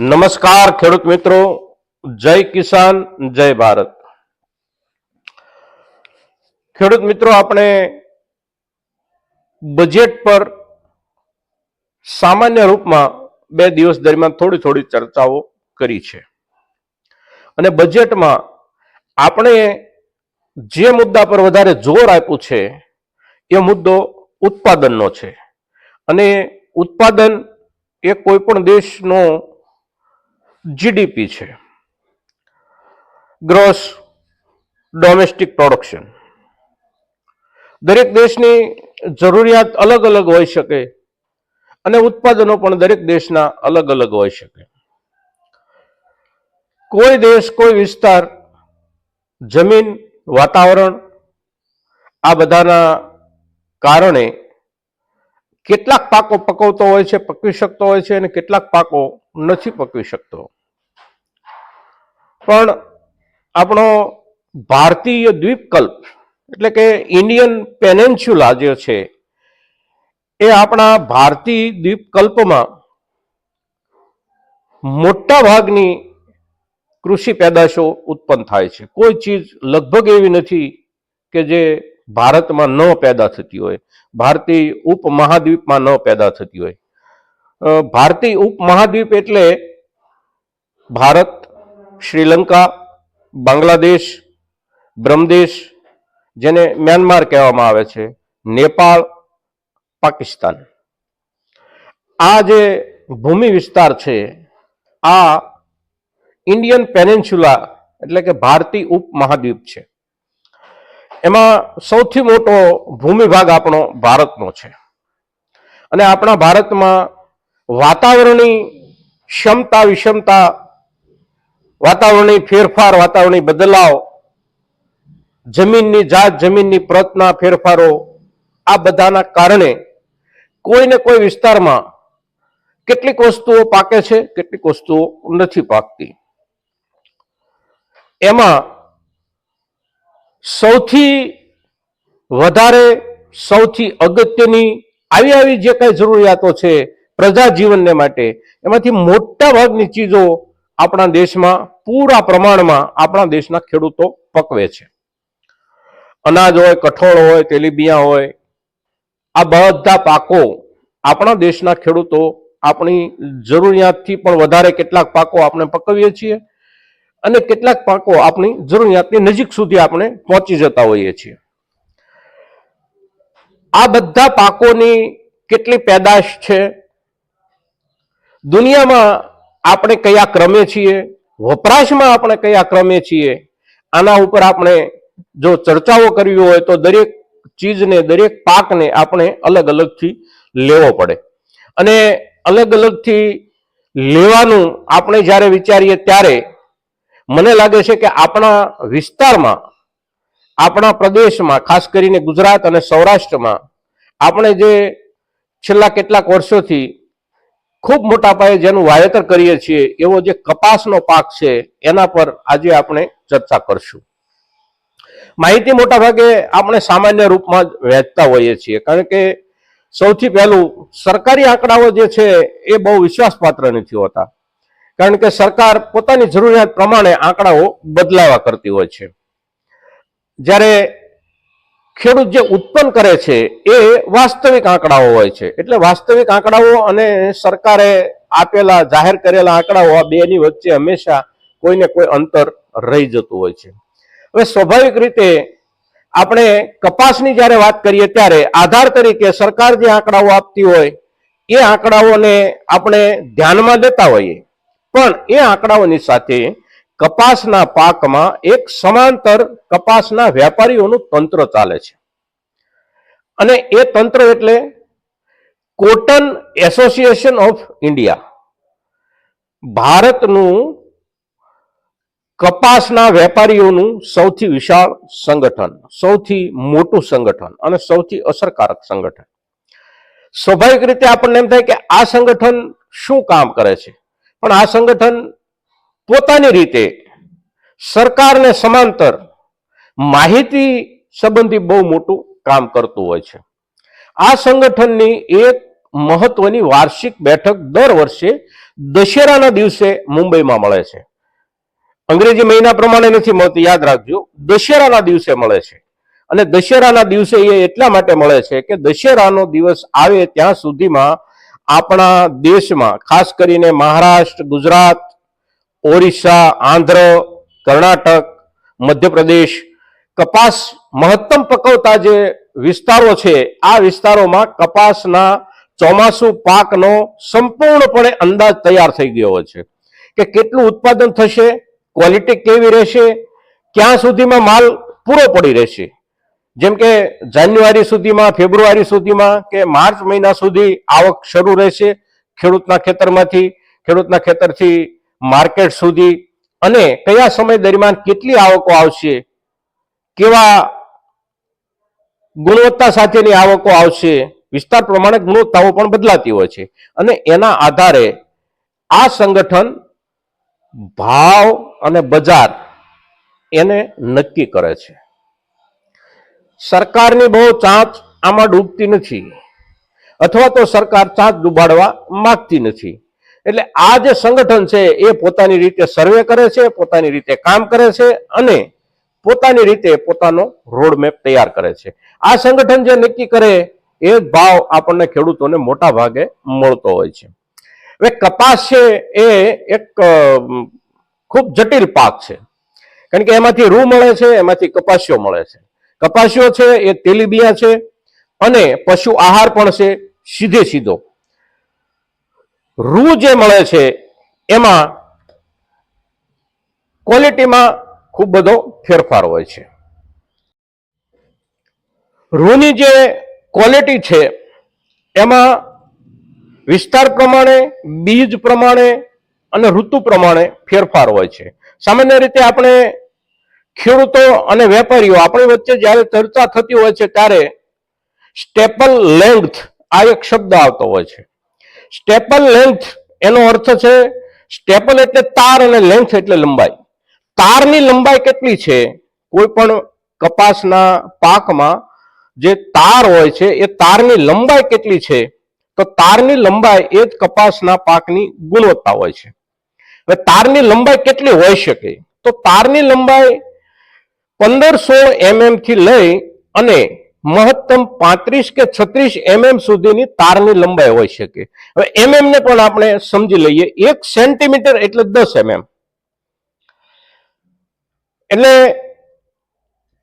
નમસ્કાર ખેડૂત મિત્રો, જય કિસાન, જય ભારત. ખેડૂત મિત્રો, આપણે બજેટ પર સામાન્ય રૂપમાં બે દિવસ દરમિયાન થોડી થોડી ચર્ચાઓ કરી છે. અને બજેટમાં આપણે જે મુદ્દા પર વધારે જોર આપ્યું છે, એ મુદ્દો ઉત્પાદનનો છે. અને ઉત્પાદન એ કોઈ પણ દેશનો જીડીપી છે. ગ્રોસ ડોમેસ્ટિક પ્રોડક્શન દરેક દેશની જરૂરિયાત અલગ અલગ હોઈ શકે અને ઉત્પાદનો પણ દરેક દેશના અલગ અલગ હોઈ શકે. કોઈ દેશ, કોઈ વિસ્તાર, જમીન, વાતાવરણ આ બધાના કારણે કેટલાક પાકો પકવતો હોય છે, પકવી શકતો હોય છે અને કેટલાક પાકો નથી પકવી શકતો. પણ આપણો ભારતીય દ્વીપકલ્પ, એટલે કે ઇન્ડિયન પેનેન્સ્યુલા જે છે, એ આપણા ભારતીય દ્વીપકલ્પમાં મોટા ભાગની કૃષિ પેદાશો ઉત્પન્ન થાય છે. કોઈ ચીજ લગભગ એવી નથી કે જે ભારતમાં ન પેદા થતી હોય, ભારતીય ઉપમહાદ્વીપમાં ન પેદા થતી હોય. ભારતીય ઉપમહાદ્વીપ એટલે ભારત શ્રીલંકા, બાંગ્લાદેશ, બ્રહ્મદેશ, જેને મ્યાનમાર કહેવામાં આવે છે, નેપાળ, પાકિસ્તાન. આ જે ભૂમિ વિસ્તાર છે, આ ઇન્ડિયન પેનેન્સ્યુલા એટલે કે ભારતીય ઉપમહાદ્વીપ છે. એમાં સૌથી મોટો ભૂમિભાગ આપણો ભારતનો છે. અને આપણા ભારતમાં વાતાવરણની ક્ષમતા વિષમતા વાતાવરણી ફેરફાર વાતાવરણી બદલાવ, જમીનની જાત, જમીનની પ્રતના ફેરફારો, આ બધાના કારણે કોઈને કોઈ વિસ્તારમાં કેટલીક વસ્તુઓ પાકે છે, કેટલીક વસ્તુઓ નથી પાકતી. એમાં સૌથી વધારે, સૌથી અગત્યની આવી આવી જે કઈ જરૂરિયાતો છે પ્રજા જીવનને માટે, એમાંથી મોટા ભાગની ચીજો આપણા દેશમાં પૂરા પ્રમાણમાં આપણા દેશના ખેડૂતો પકવે છે. અનાજ હોય, કઠોળ હોય, તેલીબિયા હોય, આ બધા પાકો આપણા દેશના ખેડૂતો આપણી જરૂરિયાતથી પણ વધારે કેટલાક પાકો આપણે પકવીએ છીએ અને કેટલાક પાકો આપણી જરૂરિયાતની નજીક સુધી આપણે પહોંચી જતા હોઈએ છીએ. આ બધા પાકોની કેટલી પેદાશ છે? દુનિયામાં આપણે કયા ક્રમે છીએ? વપરાશમાં આપણે કયા ક્રમે છીએ? આના ઉપર આપણે જો ચર્ચાઓ કરવી હોય તો દરેક ચીજને, દરેક પાકને આપણે અલગ અલગથી લેવો પડે. અને અલગ અલગથી લેવાનું આપણે જ્યારે વિચારીએ ત્યારે મને લાગે છે કે આપણા વિસ્તારમાં, આપણા પ્રદેશમાં, ખાસ કરીને ગુજરાત અને સૌરાષ્ટ્રમાં આપણે જે છેલ્લા કેટલાક વર્ષોથી ખૂબ મોટા પાયે જેનું વાવેતર કરીએ છીએ, એવો જે કપાસનો પાક છે, એના પર આજે આપણે ચર્ચા કરશું. માહિતી મોટા ભાગે આપણે સામાન્ય રૂપમાં જ વહેંચતા હોઈએ છીએ, કારણ કે સૌથી પહેલું સરકારી આંકડાઓ જે છે, એ બહુ વિશ્વાસપાત્ર નથી હોતા. કારણ કે સરકાર પોતાની જરૂરિયાત પ્રમાણે આંકડાઓ બદલાવા કરતી હોય છે. જ્યારે ખેડૂત જે ઉત્પન્ન કરે છે, એ વાસ્તવિક આંકડાઓ હોય છે. એટલે વાસ્તવિક આંકડાઓ અને સરકારે આપેલા, જાહેર કરેલા આંકડાઓ, આ બેની વચ્ચે હંમેશા કોઈને કોઈ અંતર રહી જતું હોય છે. હવે સ્વાભાવિક રીતે આપણે કપાસની જ્યારે વાત કરીએ ત્યારે આધાર તરીકે સરકાર જે આંકડાઓ આપતી હોય, એ આંકડાઓને આપણે ધ્યાનમાં લેતા હોઈએ. પણ એ આંકડાઓની સાથે કપાસના પાકમાં એક સમાંતર કપાસના વેપારીઓનું તંત્ર ચાલે છે. અને એ તંત્ર એટલે કોટન એસોસિએશન ઓફ ઇન્ડિયા. ભારતનું કપાસના વેપારીઓનું સૌથી વિશાળ સંગઠન, સૌથી મોટું સંગઠન અને સૌથી અસરકારક સંગઠન. સ્વાભાવિક રીતે આપણને એમ થાય કે આ સંગઠન શું કામ કરે છે? પણ આ સંગઠન પોતાની રીતે સરકારને સમાંતર માહિતી સંબંધી બહુ મોટું કામ કરતું હોય છે. આ સંગઠનની એક મહત્વની વાર્ષિક બેઠક દર વર્ષે દશેરાના દિવસે મુંબઈમાં મળે છે. અંગ્રેજી મહિના પ્રમાણે નથી મળતી, યાદ રાખજો. દશેરાના દિવસે મળે છે. અને દશેરાના દિવસે એ એટલા માટે મળે છે કે દશેરાનો દિવસ આવે ત્યાં સુધીમાં આપણા દેશમાં, ખાસ કરીને મહારાષ્ટ્ર, ગુજરાત ઓરિસ્સા, આંધ્ર, કર્ણાટક, મધ્યપ્રદેશ કપાસ મહત્તમ પકવતા જે વિસ્તારો છે, આ વિસ્તારોમાં કપાસના ચોમાસુ પાકનો સંપૂર્ણપણે અંદાજ તૈયાર થઈ ગયો છે. કે કેટલું ઉત્પાદન થશે, ક્વોલિટી કેવી રહેશે, ક્યાં સુધીમાં માલ પૂરો પડી રહેશે. જેમ કે જાન્યુઆરી સુધીમાં, ફેબ્રુઆરી સુધીમાં કે માર્ચ મહિના સુધી આવક શરૂ રહેશે ખેડૂતના ખેતરમાંથી, ખેડૂતના ખેતરથી માર્કેટ સુધી અને કયા સમય દરમિયાન કેટલી આવકો આવશે, કેવા ગુણવત્તા સાથેની આવકો આવશે, વિસ્તાર પ્રમાણે ગુણવત્તાઓ પણ બદલાતી હોય છે. અને એના આધારે આ સંગઠન ભાવ અને બજાર એને નક્કી કરે છે. સરકારની બહુ ચાંચ આમાં ડૂબતી નથી. અથવા તો સરકાર ચાંચ ડૂબાડવા માંગતી નથી. એટલે આ જે સંગઠન છે, એ પોતાની રીતે સર્વે કરે છે, પોતાની રીતે કામ કરે છે અને પોતાની રીતે પોતાનો રોડમેપ તૈયાર કરે છે. આ સંગઠન જે નક્કી કરે, એ ભાવ આપણને ખેડૂતોને મોટા ભાગે મળતો હોય છે. હવે કપાસ છે, એ એક ખૂબ જટિલ પાક છે. કારણ કે એમાંથી રૂ મળે છે, એમાંથી કપાસીઓ મળે છે. કપાસીઓ છે, એ તેલીબિયા છે અને પશુ આહાર પણ છે, સીધે સીધો. રૂ જે મળે છે, એમાં ક્વોલિટીમાં ખૂબ બધો ફેરફાર હોય છે. રૂની જે ક્વોલિટી છે, એમાં વિસ્તાર પ્રમાણે, બીજ પ્રમાણે અને ઋતુ પ્રમાણે ફેરફાર હોય છે. સામાન્ય રીતે આપણે ખેડૂતો અને વેપારીઓ, આપણી વચ્ચે જ્યારે ચર્ચા થતી હોય છે, ત્યારે સ્ટેપલ લેન્થ આ એક શબ્દ આવતો હોય છે. સ્ટેપલ લેન્થ એનો અર્થ છે, સ્ટેપલ એટલે તાર અને લેન્થ એટલે લંબાઈ. તારની લંબાઈ કેટલી છે? કોઈ પણ કપાસના પાકમાં જે તાર હોય છે, એ તારની લંબાઈ કેટલી છે? તો તારની લંબાઈ એ જ કપાસના પાકની ગુણવત્તા હોય છે. હવે તારની લંબાઈ કેટલી હોઈ શકે? તો તારની લંબાઈ પંદર સોળ એમએમથી લઈ અને મહત્તમ પાંત્રીસ કે છત્રીસ એમએમ સુધીની તારની લંબાઈ હોઈ શકે. હવે એમએમ ને પણ આપણે સમજી લઈએ, એક સેન્ટીમીટર એટલે દસ એમએમ. એટલે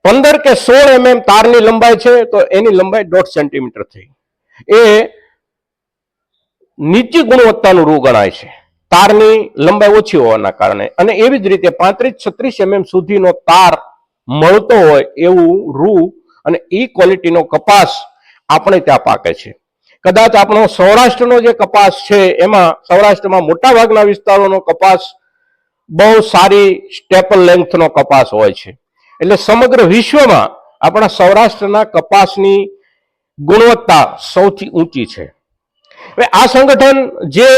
પંદર કે સોળ એમએમ તારની લંબાઈ છે, તો એની લંબાઈ દોઢ સેન્ટીમીટર થઈ. એ નીચી ગુણવત્તાનું રૂ ગણાય છે. તારની લંબાઈ ઓછી હોવાના કારણે. અને એવી જ રીતે પાંત્રીસ છત્રીસ એમએમ સુધીનો તાર મળતો હોય એવું રૂ અને એ ક્વોલિટીનો કપાસ આપણે ત્યાં પાકે છે. કદાચ આપણો સૌરાષ્ટ્રનો જે કપાસ છે, એમાં સૌરાષ્ટ્રમાં મોટાભાગના વિસ્તારોનો કપાસ બહુ સારી સ્ટેપલ લેન્થનો કપાસ હોય છે. એટલે સમગ્ર વિશ્વમાં આપણા સૌરાષ્ટ્રના કપાસની ગુણવત્તા સૌથી ઊંચી છે. હવે આ સંગઠન જે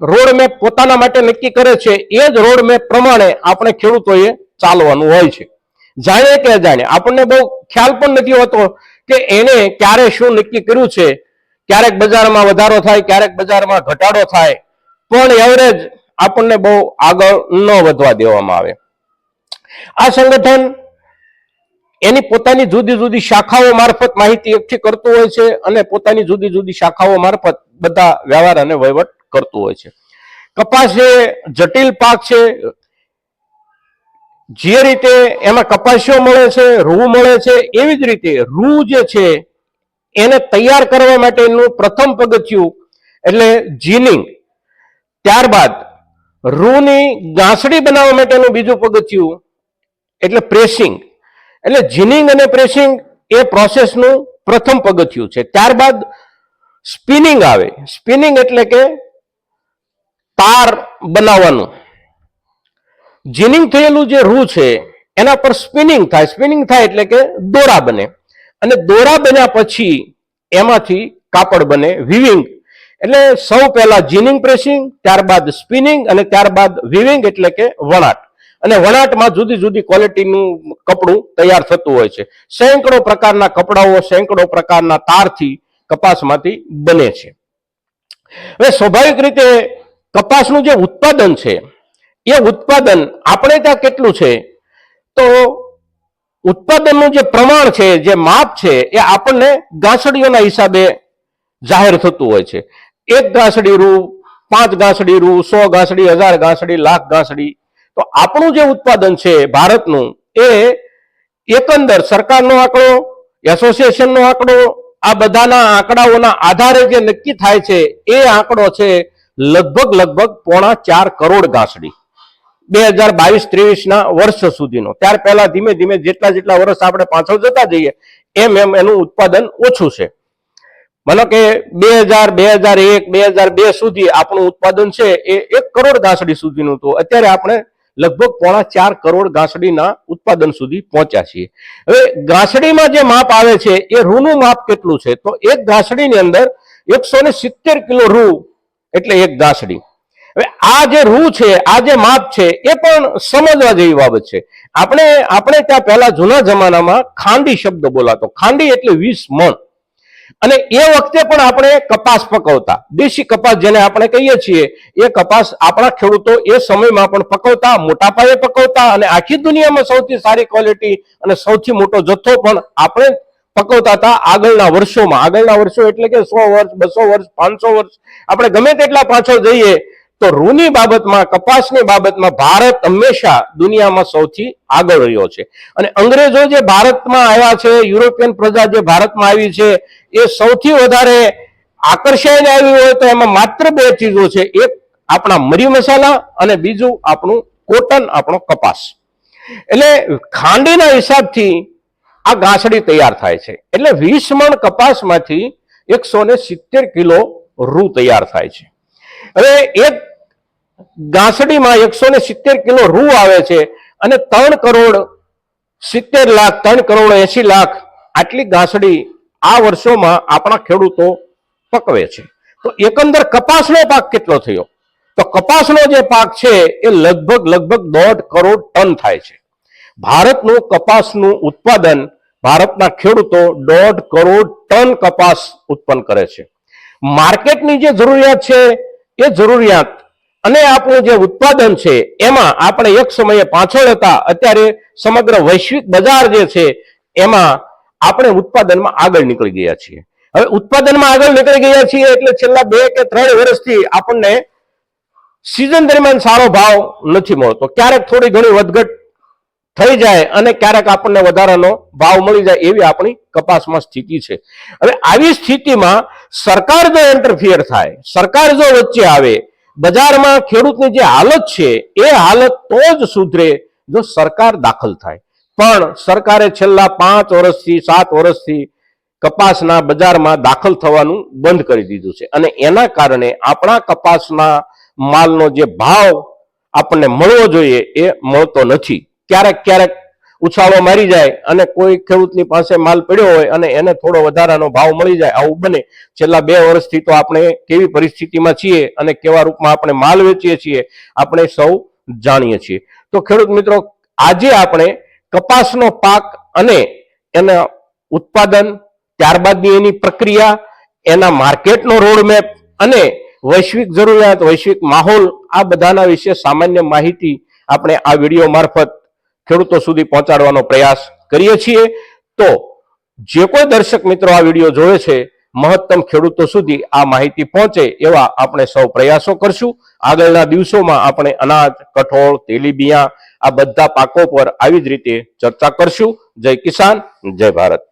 રોડ મેપ પોતાના માટે નક્કી કરે છે, એ જ રોડ મેપ પ્રમાણે આપણે ખેડૂતોએ ચાલવાનું હોય છે. જાણે કે અજાણે. આપણને બહુ ખ્યાલ પણ નથી હોતો કે એને ક્યારે શું નક્કી કર્યું છે. ક્યારેક બજારમાં વધારો થાય, ક્યારેક બજારમાં ઘટાડો થાય. પણ એવરેજ આપણને બહુ આગળ ન વધવા દેવામાં આવે. આ સંગઠન એની પોતાની જુદી જુદી શાખાઓ મારફત માહિતી એકઠી કરતું હોય છે અને પોતાની જુદી જુદી શાખાઓ મારફત બધા વ્યવહાર અને વહીવટ કરતું હોય છે. કપાસ એ જટિલ પાક છે જે રીતે એમાં કપાસિયો મળે છે, રૂ મળે છે, એવી જ રીતે રૂ જે છે, એને તૈયાર કરવા માટેનું પ્રથમ પગથિયું એટલે જીનિંગ. ત્યારબાદ રૂની ગાંસડી બનાવવા માટેનું બીજું પગથિયું એટલે પ્રેસિંગ. એટલે જીનિંગ અને પ્રેસિંગ એ પ્રોસેસનું પ્રથમ પગથિયું છે. ત્યારબાદ સ્પિનિંગ આવે. સ્પિનિંગ એટલે કે તાર બનાવવાનું. જીનિંગ થયેલું જે રૂ છે, એના પર સ્પિનિંગ થાય. સ્પિનિંગ થાય એટલે કે દોરા બને. અને દોરા બન્યા પછી એમાંથી કાપડ બને વિવિંગ એટલે સૌ પહેલા જીનિંગ પ્રેસિંગ, ત્યારબાદ સ્પિનિંગ અને ત્યારબાદ વિવિંગ એટલે કે વણાટ. અને વણાટમાં જુદી જુદી ક્વોલિટીનું કપડું તૈયાર થતું હોય છે. સેંકડો પ્રકારના કપડાઓ, સેંકડો પ્રકારના તારથી કપાસમાંથી બને છે. હવે સ્વાભાવિક રીતે કપાસનું જે ઉત્પાદન છે એ ઉત્પાદન આપણે ત્યાં કેટલું છે? તો ઉત્પાદનનું જે પ્રમાણ છે, જે માપ છે, એ આપણને ગાંસડીઓના હિસાબે જાહેર થતું હોય છે. એક ગાંસડી રૂ, પાંચ ગાંસડી રૂ, સો ગાંસડી, હજાર ગાંસડી, લાખ ગાંસડી. તો આપણું જે ઉત્પાદન છે ભારતનું, એ એકંદર સરકારનો આંકડો, એસોસિએશનનો આંકડો, આ બધાના આંકડાઓના આધારે જે નક્કી થાય છે, એ આંકડો છે લગભગ લગભગ પોણા ચાર કરોડ ગાંસડી. બે હજાર બાવીસ ત્રેવીસ ના વર્ષ સુધીનો. ત્યાર પહેલા ધીમે ધીમે જેટલા જેટલા વર્ષ આપણે પાછળ જતા જઈએ, એમ એમ એનું ઉત્પાદન ઓછું છે. માનો કે બે હજાર બે હજાર એક, બે હજાર બે સુધી આપણું ઉત્પાદન છે એ એક કરોડ ઘાસડી સુધીનું હતું અત્યારે આપણે લગભગ પોણા ચાર કરોડ ઘાસડીના ઉત્પાદન સુધી પહોંચ્યા છીએ. હવે ઘાસડીમાં જે માપ આવે છે, એ રૂનું માપ કેટલું છે? તો એક ઘાસડીની અંદર એકસો સિત્તેર કિલો રૂ એટલે એક ગાંસડી હવે આ જે રૂ છે, આ જે માપ છે, એ પણ સમજવા જેવી બાબત છે. આપણે આપણે ત્યાં પહેલા જૂના જમાનામાં ખાંડી શબ્દ બોલાતો. ખાંડી એટલે વીસ મણ. અને એ વખતે પણ આપણે કપાસ પકવતા. દેશી કપાસ જેને આપણે કહીએ છીએ, એ કપાસ આપણા ખેડૂતો એ સમયમાં પણ પકવતા, મોટા પાયે પકવતા અને આખી દુનિયામાં સૌથી સારી ક્વોલિટી અને સૌથી મોટો જથ્થો પણ આપણે પકવતા હતા આગળના વર્ષોમાં. આગળના વર્ષો એટલે કે સો વર્ષ, બસો વર્ષ, પાંચસો વર્ષ. આપણે ગમે તેટલા પાછળ જઈએ તો રૂની બાબતમાં, કપાસની બાબતમાં ભારત હંમેશા દુનિયામાં સૌથી આગળ રહ્યો છે. અને અંગ્રેજો જે ભારતમાં આવ્યા છે, યુરોપિયન પ્રજા જે ભારતમાં આવી છે, એ સૌથી વધારે આકર્ષાઈને આવી હોય તો એમાં માત્ર બે ચીજો છે. એક આપણા મરી મસાલા અને બીજું આપણું કોટન, આપણો કપાસ. એટલે ખાંડીના હિસાબથી આ ગાંસડી તૈયાર થાય છે. એટલે વીસ મણ કપાસમાંથી એકસો ને સિત્તેર કિલો રૂ તૈયાર થાય છે. હવે એક ગાંસડીમાં એકસો ને સિત્તેર કિલો રૂ આવે છે અને ત્રણ કરોડ સિત્તેર લાખ, ત્રણ કરોડ એસી લાખ આટલી ગાંસડી આ વર્ષોમાં આપણા ખેડૂતો પકવે છે. તો એકંદર કપાસનો પાક કેટલો થયો? તો કપાસનો જે પાક છે એ લગભગ લગભગ દોઢ કરોડ ટન થાય છે. ભારતનું કપાસનું ઉત્પાદન ભારતના ખેડૂતો દોઢ કરોડ ટન કપાસ ઉત્પન્ન કરે છે. માર્કેટની જે જરૂરિયાત છે એ જરૂરિયાત. અને આપણું જે ઉત્પાદન છે, એમાં આપણે એક સમયે પાછળ હતા, અત્યારે સમગ્ર વૈશ્વિક બજાર જે છે, એમાં આપણે ઉત્પાદનમાં આગળ નીકળી ગયા છીએ. હવે ઉત્પાદનમાં આગળ નીકળી ગયા છીએ એટલે છેલ્લા બે કે ત્રણ વર્ષથી આપણને સિઝન દરમિયાન સારો ભાવ નથી મળતો. ક્યારેક થોડી ઘણી વધઘટ થઈ જાય અને ક્યારેક આપણને વધારાનો ભાવ મળી જાય એવી આપણી કપાસમાં સ્થિતિ છે. હવે આવી સ્થિતિમાં સરકાર જો ઇન્ટરફિયર થાય, સરકાર જો વચ્ચે આવે, બજારમાં ખેડૂતની જે હાલત છે, એ હાલત તો જ સુધરે જો સરકાર દાખલ થાય. પણ સરકારે છેલ્લા પાંચ વર્ષથી, સાત વર્ષથી કપાસના બજારમાં દાખલ થવાનું બંધ કરી દીધું છે. અને એના કારણે આપણા કપાસના માલનો જે ભાવ આપણને મળવો જોઈએ એ મળતો નથી. ક્યારેક ક્યારેક ઉછાળો મારી જાય અને કોઈ ખેડૂતની પાસે માલ પડ્યો હોય અને એને થોડો વધારાનો ભાવ મળી જાય, આવું બને. છેલ્લા બે વર્ષથી તો આપણે કેવી પરિસ્થિતિમાં છીએ અને કેવા રૂપમાં આપણે માલ વેચીએ છીએ, આપણે સૌ જાણીએ છીએ. તો ખેડૂત મિત્રો, આજે આપણે કપાસનો પાક અને એના ઉત્પાદન ત્યારબાદની એની પ્રક્રિયા, એના માર્કેટનો રોડમેપ અને વૈશ્વિક જરૂરિયાત, વૈશ્વિક માહોલ, આ બધાના વિશે સામાન્ય માહિતી આપણે આ વીડિયો મારફત ખેડૂતો સુધી પહોંચાડવાનો પ્રયાસ કરીએ છીએ. તો જે કોઈ દર્શક મિત્રો આ વીડિયો જોવે છે, મહત્તમ ખેડૂતો સુધી આ માહિતી પહોંચે એવા આપણે સૌ પ્રયાસો કરશું. આગળના દિવસોમાં આપણે અનાજ, કઠોળ તેલીબિયા આ બધા પાકો પર આવી જ રીતે ચર્ચા કરશું. જય કિસાન, જય ભારત.